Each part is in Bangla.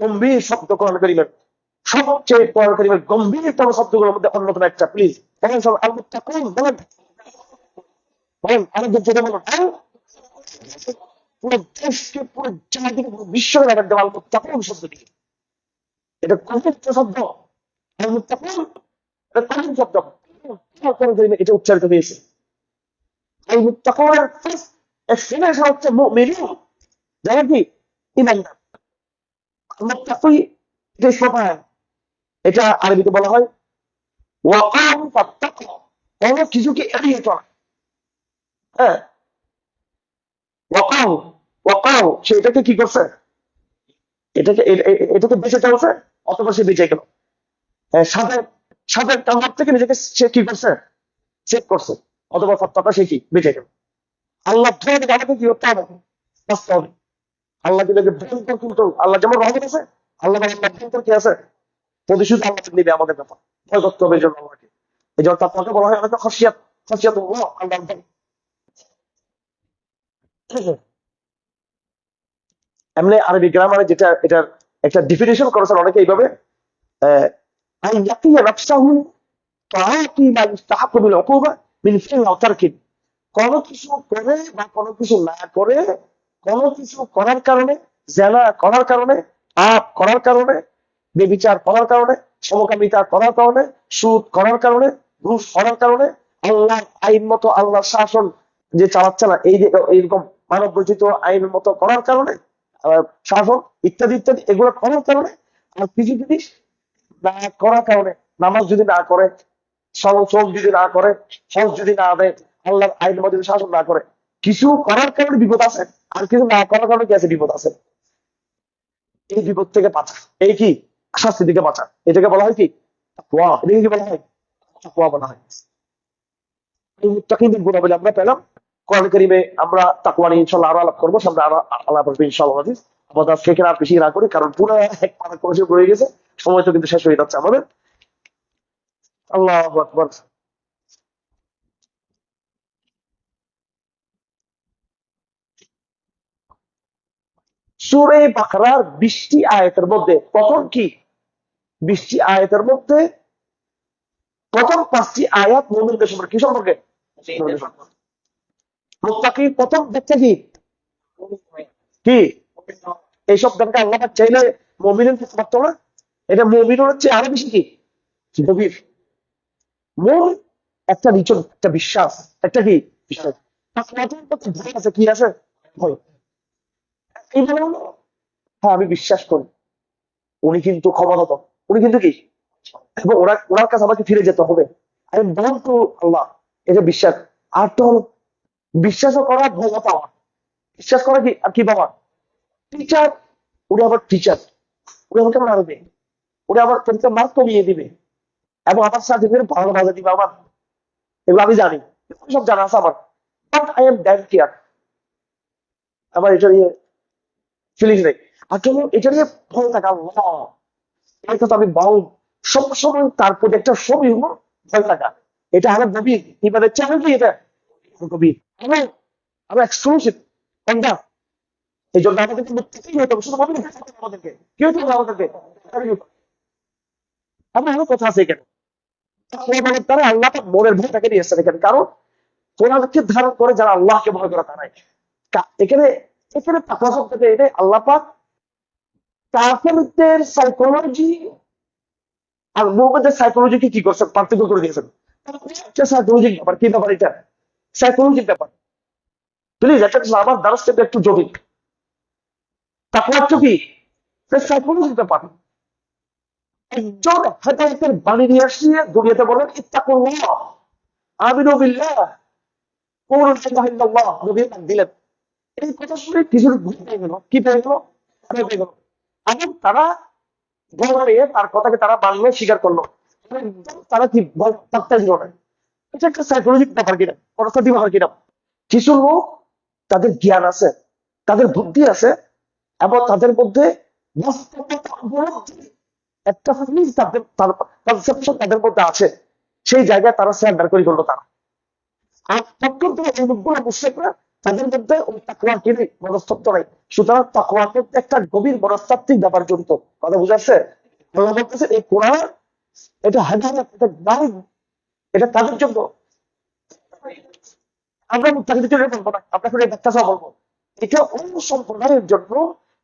গম্ভীর শব্দ গম্ভীরতম শব্দগুলোর মধ্যে অন্যতম একটা প্লিজ পুরো দেশকে, পুরো দেওয়া শব্দটি। এটা শব্দ। এটা শব্দ। এটা উচ্চারিত হয়েছে। হচ্ছে কি ইমানদার যে সময় এটা আরবিতে বলা হয় ফাত্তাকু কিছুকে এড়িয়ে চলা হ্যাঁ সে এটাকে কি করছে এটাকে এটাকে বেঁচে চলছে অথবা সে বেঁচে গেল হ্যাঁ, সাথে সাথে তার থেকে নিজেকে সে কি করছে চেক করছে অথবা ফাত্তাকা সে কি? বেঁচে গেল আল্লাহ ধরে আমাকে কি করতে হবে? বাঁচতে হবে। আল্লাহ দিলে ভয়ঙ্কর কিন্তু আল্লাহ যেমন রহমত আছে আল্লাহ ভয়ঙ্কর কি আছে? প্রতিশোধ আল্লাহ নিবে আমাদের ব্যাপার। ভয় করতে হবে এই জন্য আল্লাহকে। এই জন্য তাকে বলা হয় অনেকে খসিয়াত খসিয়াত আল্লাহ এমনি আরবি গ্রামারে যেটা এটার একটা ডিফিনিশন করেছেন অনেকে এইভাবে আহ, আন ইয়াকিয়া নাফসাহু তাআতি মা ইস্তাহাqqu বিল উকুবা মিন কোনো কিছু করে বা কোনো কিছু না করে কোনো কিছু করার কারণে জেনা করার কারণে পাপ করার কারণে বেবিচার করার কারণে সমকামিতা করার কারণে সুদ করার কারণে ঘুষ করার কারণে আল্লাহর আইন মতো আল্লাহর শাসন যে চালাচ্ছে না এই এইরকম মানব রচিত আইন মতো করার কারণে শাসন ইত্যাদি ইত্যাদি এগুলো করার কারণে আর কিছু জিনিস না করার কারণে নামাজ যদি না করে চোখ যদি না করে হজ যদি না দেয় আল্লাহর আইন মতো যদি শাসন না করে, কিছু করার কারণে বিপদ আছে, আর কিছু না করার কারণে কি আছে? বিপদ আছে। এই বিপদ থেকে বাঁচা। এই কি? শাস্তি থেকে বাঁচা। এটাকে বলা হয় কি? বলা হয়? বলা হয়। আমরা পেলাম। কোরআন কারিমে আমরা ইনশাআল্লাহ আরও আলাপ করব। সামনে আরও আলাপ হাদিস। আমাদের এখানে আর বেশি না করি, কারণ পুরো এক পারা করে রয়ে গেছে। সময় তো কিন্তু শেষ হয়ে যাচ্ছে আমাদের। আল্লাহ আকবর। সুরে বাকরার বৃষ্টি আয়াতের মধ্যে প্রথম কি? বৃষ্টি আয়াতের মধ্যে প্রথম পাঁচটি আয়াত মোমিনদের সম্পর্কে কি সম্পর্কে? মুত্তাকি প্রথম দেখছে কি? কি? এইসব দেখে আল্লাহ চাইলে মমিনের করতে পারতো না। এটা মমিনের হচ্ছে আরও বেশি কি? গভীর। মন, একটা নিচন, একটা বিশ্বাস, একটা কি? বিশ্বাস। আছে, কি আছে? হ্যাঁ আমি বিশ্বাস করি। উনি কিন্তু উনি কিন্তু কি? ওরা, ওনার কাছে আমাকে ফিরে যেতে হবে। আল্লাহ, এটা বিশ্বাস। আর তো হলো, বিশ্বাসও করা ভয় পাওয়া। বিশ্বাস করা কি? আর কি বাবা টিচার উনি আবার টিচার উনি আমাকে মারবে। উনি আবার পরীক্ষা মার্ক কমিয়ে দিবে। এবং আমার সার্টিফিকেট ভালো ভালো দিবে আমার। এগুলো আমি জানি। সব জানা আছে আমার। বাট আই এম কেয়ার আমার এটা নিয়ে ফিলিংস নেই। আর এটা নিয়ে ভয় থাকা আমি বাউ তার প্রতি একটা হলো ভয় থাকা। এটা আমার চ্যালেঞ্জ এটা গভীর আমি আমি এক্সক্লুসিভ কোনটা এই জন্য আমাদেরকে মুক্তিই হতে হবে শুধু আমাদেরকে কি হতে আমাদেরকে। আমরা আরও কথা আছে এখানে। দ্বারা আল্লাহ পাক মনের ভয়টাকে নিয়ে এসেছেন এখানে কারণ ধারণ করে যারা আল্লাহকে ভয় করে তারাই। এখানে এখানে আল্লাহ পাক কাফেরদের সাইকোলজি আর মুহাম্মাদের সাইকোলজিকে কি করছেন? পার্থক্য করে দিয়েছেন। একটা সাইকোলজিক ব্যাপার? কি ব্যাপার এটা? সাইকোলজিক ব্যাপার। প্লিজ এটা আমার দ্বারস্থ একটু জটিল। তাকওয়া কি? সাইকোলজিক ব্যাপার। একজন হেদায়তের বাণী নিয়ে আসিয়ে দুনিয়াতে বলেন নবী দিলেন। এই কথা শুনে কিছু গেল কি পেয়ে গেল তারা ভয় তার কথাকে তারা স্বীকার করল। তারা কি দিল না? এটা একটা ব্যাপার কিনা? ব্যাপার কিনা? কিছু লোক তাদের জ্ঞান আছে, তাদের বুদ্ধি আছে, এবং তাদের মধ্যে বাস্তবতা একটা ফিলিংস তাদের পারসেপশন তাদের মধ্যে আছে। সেই জায়গায় তারা সারেন্ডার করে করল তারা। আর তখন এই লোকগুলো মুশ্রিকরা তাদের মধ্যে ওই তাকুয়া কি মনস্তত্ব নাই সুতরাং তাকুয়ার মধ্যে একটা গভীর মনস্তাত্ত্বিক ব্যাপার জড়িত। কথা বুঝাচ্ছে আল্লাহ বলতেছে, এই কোরআন, এটা হেদায়ত এটা গাইড এটা তাদের জন্য। আমরা মুত্তাকিদের জন্য বলব না, আমরা ব্যাখ্যা সহ বলব। এটা অন্য সম্প্রদায়ের জন্য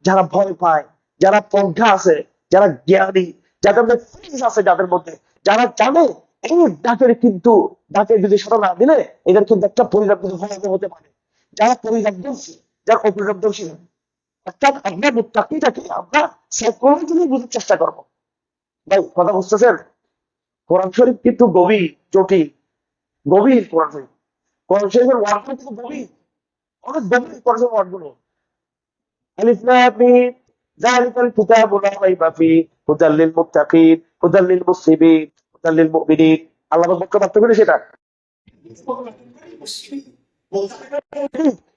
যারা ভয় পায়, যারা পন্থা আছে যারা জ্ঞানী, যাদের মধ্যে ফিজ আছে যাদের মধ্যে, যারা জানে, এই ডাকের কিন্তু ডাকে যদি সাড়া না দিলে এদের কিন্তু একটা পরিণাম হতে পারে। যারা পরিণামদর্শী, যারা অপরিণামদর্শী, অর্থাৎ আমরা মুত্তাকিটাকে আমরা চেষ্টা করব। ভাই, কথা বুঝতেছেন? কোরআন শরীফ কিন্তু গভীর, জটিল। গভীর কোরআন শরীফ। কোরআন শরীফের কিন্তু গভীর। অনেক গভীর কোরআন ওয়ার্ডগুলো। আলিফ যালিকাল কিতাবু লা রাইবা ফি হুদাল লিল মুত্তাকিন হুদাল লিল মুসলিমিন হুদাল লিল মুমিনিন আল্লাহ বক্তব্য পার্থক্য করে সেটা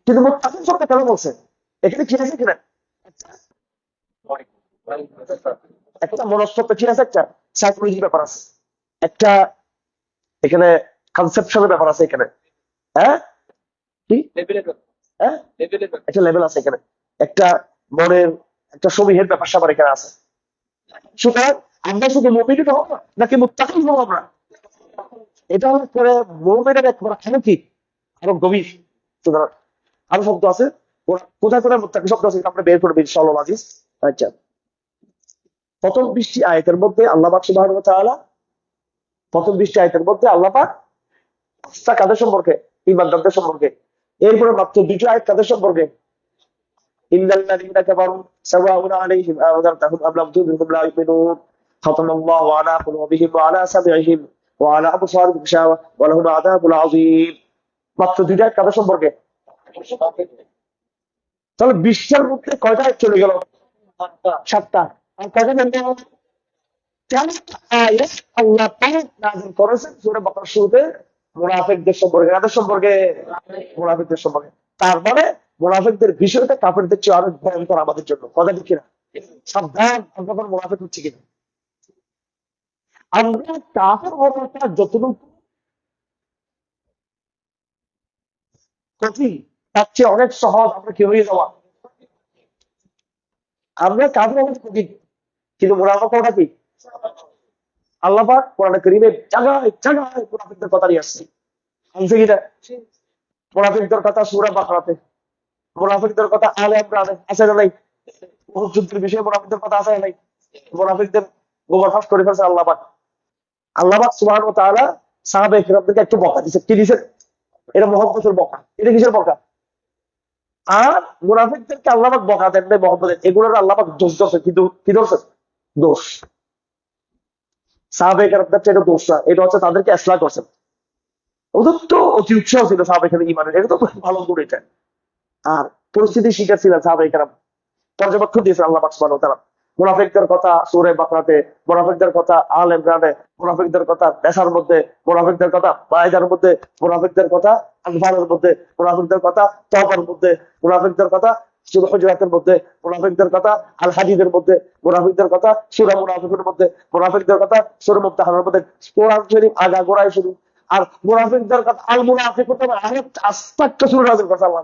কিন্তু মুত্তাকিন কেন বলছে? এখানে কি আছে কিনা? একটা ঠিক আছে? একটা সাইকোলজি ব্যাপার আছে। একটা এখানে কনসেপশনের ব্যাপার আছে এখানে। হ্যাঁ? কি? হ্যাঁ? একটা লেভেল আছে এখানে। একটা মনের একটা সমীহের ব্যাপার স্যাপার এখানে আছে। সুতরাং আমরা শুধু মোমিনিট হব নাকি মুত্তাকিন হব আমরা? এটা হলো করে মোমেনের একবার কি? আরও গভীর। সুতরাং আরও শব্দ আছে। কোথায় কোথায় মুত্তাকি শব্দ আছে আমরা বের করব ইনশাআল্লাহ আজিজ। আচ্ছা। প্রথম বৃষ্টি আয়তের মধ্যে আল্লাহ পাক সুবহানাহু ওয়া তাআলা প্রথম বৃষ্টি আয়তের মধ্যে আল্লাহ পাক কাদের সম্পর্কে? ইমানদারদের সম্পর্কে। এরপরে মাত্র দুটো আয়াত কাদের সম্পর্কে? কাফারু সাওয়াউন আলাইহিম আযারতাহুম আম লাম তুযিরহুম লা ইউমিনুন খাতামাল্লাহু আলা কুলুবিহিম ওয়া আলা সামইহিম ওয়া আলা আবসারিহিম গিশাওয়া ওয়া লাহুম আযাবুন আযীম মাত্র আয়াত কাদের সম্পর্কে। তাহলে বিশ্বের মধ্যে কয়টা চলে গেল? সাতটা। আর কয়টা জানতে হবে? আল্লাহ পাক করেছেন সূরা বাকারার শুরুতে? মুনাফিকদের সম্পর্কে, কাদের সম্পর্কে? মুনাফিকদের সম্পর্কে। তার মানে মুনাফিকদের বিষয়টা কাফেরদের চেয়ে অনেক ভয়ঙ্কর আমাদের জন্য। কথা ঠিক কিনা? সাবধান আমরা মুনাফিক হচ্ছে কিনা? আমরা কাফের হওয়াটা যতটুকু কঠিন, তার চেয়ে অনেক সহজ আমরা কি হয়ে যাওয়া আমরা কাফের হওয়া কঠিন, কিন্তু মুনাফিক হওয়াটা কি? আল্লাহ পাক কোরআনে কারীমে জায়গায় জায়গায় মুনাফিকদের কথা নিয়ে আসছে। আনছে কথা সূরা বাকারাতে মুনাফিকদের কথা আলে ইমরানে আছে না নাই যুদ্ধের বিষয়ে মুনাফিকদের কথা আছে নাই? মুনাফিকদের গোবর ফাঁস করে ফেলছে আল্লাহ পাক। আল্লাহ পাক সুবহানাহু ওয়া তাআলা সাহাবে কিরামদেরকে একটু বকা দিছে। কি দিছে? এটা মহব্বতের বকা। এটা কিসের বকা? আর মুনাফিকদেরকে আল্লাহ পাক বকা দেন নাই মহব্বতের। এগুলোর আল্লাহ পাক দোষ ধরছে কিন্তু কি দোষ? দোষ। সাহাবে কেরামদের এটা দোষ না। এটা হচ্ছে তাদেরকে ইসলাম করছেন ওদের তো অতি উৎসাহ ছিল সাহাবে কেরাম ইমানের এটা তো ভালো গুণ এটা। আর পরিস্থিতি শিকার ছিলেন সাহাবে কেরাম পর্যবেক্ষণ দিয়েছে আল্লাহ পাক সুবহানাহু ওয়া তাআলা মুনাফিকদের কথা সূরা বাকরাতে মুনাফিকদের কথা আল ইমরানে মুনাফিকদের কথা নেশার মধ্যে মুনাফিকদের কথা মায়েদার মধ্যে মুনাফিকদের কথা আনফারের মধ্যে মুনাফিকদের কথা তওবার মধ্যে মুনাফিকদের কথা সূরা মধ্যে মুনাফিকদের কথা আল হাদিদের মধ্যে মুনাফিকদের কথা সূরা মুনাফিকের মধ্যে মুনাফিকদের কথা সূরা মুমতাহানার মধ্যে কোরআন শরীফ আগা গোড়ায় শুরু আর মুনাফিকদের কথা আল মুনাফিক আরেক আস্তাক্ত সূরা নাযিল করছে আল্লাহ।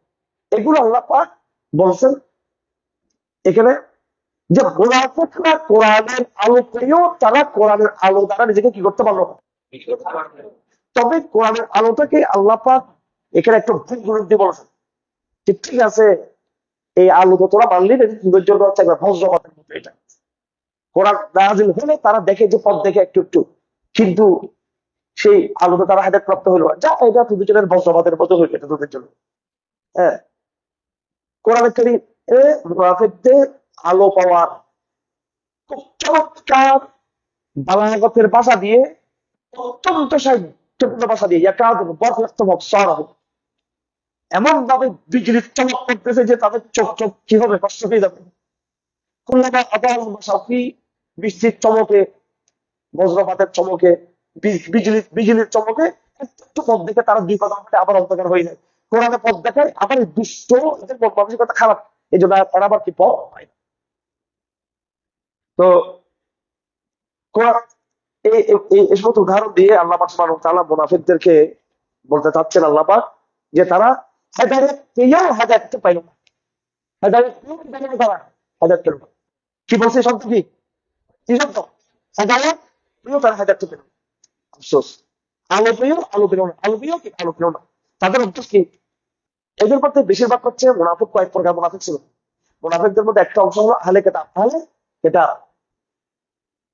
এগুলো আল্লাহ পাক বলছেন। এখানে যে মুনাফিকরা কোরআনের আলো পেয়েও তারা কোরআনের আলো দ্বারা নিজেকে কি করতে পারল। তবে কোরআনের আলোটাকে আল্লাহ পাক এখানে একটু ভুল গুরুত্ব দিয়ে বলেছেন। যে ঠিক আছে, এই আলো তো তোরা মানলি না তোদের জন্য হচ্ছে একটা বজ্রপাতের মতো এটা। কোরআন নাজিল হলে তারা দেখে যে পথ দেখে একটু একটু। কিন্তু সেই আলোটা তারা হাতে প্রাপ্ত হলো। যা এটা তোদের জন্য বজ্রপাতের মতো হইল এটা তোদের জন্য। হ্যাঁ। আলো খুব চমৎকার দিয়ে, অত্যন্ত দিয়ে সরাহ এমন ভাবে বিজলির চমক করতেছে যে তাদের চোখ চোখ কি হবে কষ্ট হয়ে যাবে। বৃষ্টির চমকে, বজ্রপাতের চমকে, বি- বিজলি বিজলির চমকে, একটু পথ তারা দুই কথা আবার অন্ধকার হয়ে যায়। কোরআনে পথ দেখায় আবার এই দুষ্ট এদের মন মানসিকতা খারাপ। এই জন্য তারা আবার কি পথ? পায় না। তো এই সমস্ত উদাহরণ দিয়ে আল্লাহ সুবহানাহু ওয়া বলতে চাচ্ছেন আল্লাহ পাক যে তারা হেদায়েত পেয়েও হেদায়েত পাইল না। পেয়েও তারা হেদায়েত পেল কি বলছে শব্দ কি শব্দ? পেয়েও তারা পেল আফসোস। আলো পেয়েও আলো পেল না। আলো পেয়েও কি? আলো পেল না। তাদের অভ্যাস কি? এদের মধ্যে বেশিরভাগ হচ্ছে মুনাফিক কয়েক প্রকার মুনাফিক ছিল। মুনাফিকদের মধ্যে একটা অংশ হলো আহলে কেতাব। আহলে কেতাব।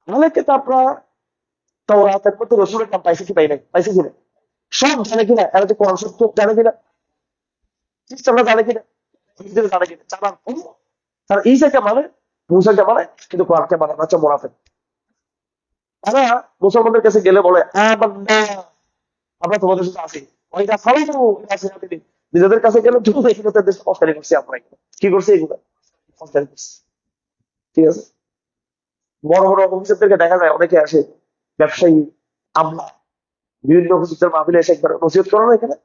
আহলে কেতাবরা মধ্যে রসুলের নাম পাইছে কি পাই নাই পাইছে কিনা সব জানে কিনা এরা যে কোরআন সত্য জানে কিনা খ্রিস্টানরা জানে কিনা জানে কিনা তারা ঈসাকে মানে মুসাকে মানে কিন্তু কোরআনকে মানে হচ্ছে তারা মুসলমানদের কাছে গেলে বলে আমান্না আমরা তোমাদের সাথে আছি। ওইটা সবাই ফালাইবো নিজেদের কাছে গেলে দ্রুত এখানে তাদের অস্কারি করছি আমরা। কি করছি এগুলো? অস্কারি করছি। ঠিক আছে? বড় বড় অফিসারদেরকে দেখা যায়, অনেকে আসে ব্যবসায়ী, আমলা, বিভিন্ন অফিসের মাহফিলে এসে একবার নসিহত করো এখানে।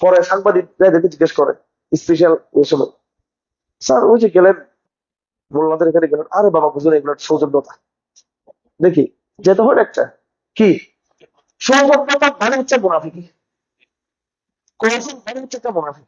পরে এদেরকে জিজ্ঞেস করে, স্পেশাল ওই সময়? স্যার, ওই যে গেলেন, মোল্লাদের এখানে গেলেন। আরে বাবা, বুঝুন এগুলো সৌজন্যতা। দেখি, যেতে হয় একটা। কি? সৌজন্যতা মানে হচ্ছে মুনাফিকি। কোরআন মানে হচ্ছে একটা মুনাফিক